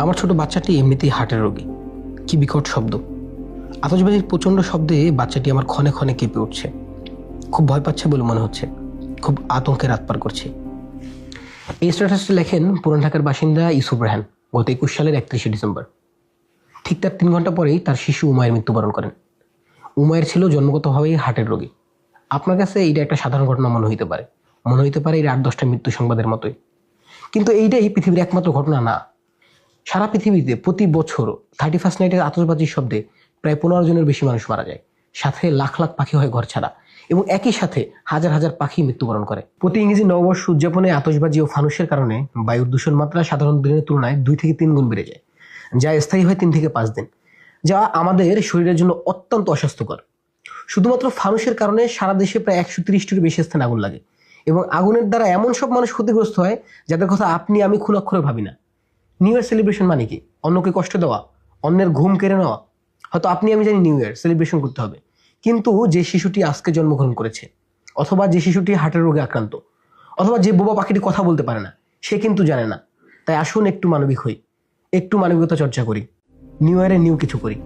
আমার ছোট বাচ্চাটি এমনিতেই হার্টের রোগী। কি বিকট শব্দ। আতশবাজির প্রচণ্ড শব্দে বাচ্চাটি আমার ক্ষণে ক্ষণে কেঁপে উঠছে। খুব ভয় পাচ্ছে বলে মনে হচ্ছে। খুব আতঙ্কে রাত পার করছে। এই স্ট্যাটাসটি লেখেন পুরান ঢাকার বাসিন্দা ইসুফ রেহান, গত একুশ সালের একত্রিশে ডিসেম্বর। ঠিক তার তিন ঘণ্টা পরেই তার শিশু উমায়ের মৃত্যুবরণ করেন। উমায়ের ছিল জন্মগতভাবেই হার্টের রোগী। আপনার কাছে এইটা একটা সাধারণ ঘটনা মনে হইতে পারে। মনে হইতে পারে এই আট দশটা মৃত্যু সংবাদের মতোই। কিন্তু এইটাই পৃথিবীর একমাত্র ঘটনা না। সারা পৃথিবীতে প্রতি বছর থার্টি ফার্স্ট নাইটের আতশবাজির শব্দে প্রায় পনেরো জনের বেশি মানুষ মারা যায়। সাথে লাখ লাখ পাখি হয় ঘর ছাড়া। এবং একই সাথে হাজার হাজার পাখি মৃত্যুবরণ করে। প্রতি ইংরেজি নববর্ষ উদযাপনে আতশবাজি ও ফানুসের কারণে বায়ুর দূষণ মাত্রা সাধারণ দিনের তুলনায় দুই থেকে তিন গুণ বেড়ে যায়, যা স্থায়ী হয় তিন থেকে পাঁচ দিন, যা আমাদের শরীরের জন্য অত্যন্ত অস্বাস্থ্যকর। শুধুমাত্র ফানুসের কারণে সারা দেশে প্রায় একশো তিরিশটির বেশি স্থানে আগুন লাগে। এবং আগুনের দ্বারা এমন সব মানুষ ক্ষতিগ্রস্ত হয়, যাদের কথা আপনি আমি খুলাক্ষরে ভাবি না। নিউ ইয়ার সেলিব্রেশন মানে কি? অন্যকে কষ্ট দেওয়া, অন্যের ঘুম কেড়ে নেওয়া। হয়তো আপনি, আমি জানি নিউ ইয়ার সেলিব্রেশন করতে হবে। কিন্তু যে শিশুটি আজকে জন্মগ্রহণ করেছে, অথবা যে শিশুটি হার্টের রোগে আক্রান্ত, অথবা যে বোবা পাখিটি কথা বলতে পারে না, সে কিন্তু জানে না। তাই আসুন একটু মানবিক হই, একটু মানবিকতা চর্চা করি। নিউ ইয়ারে নিউ কিছু করি।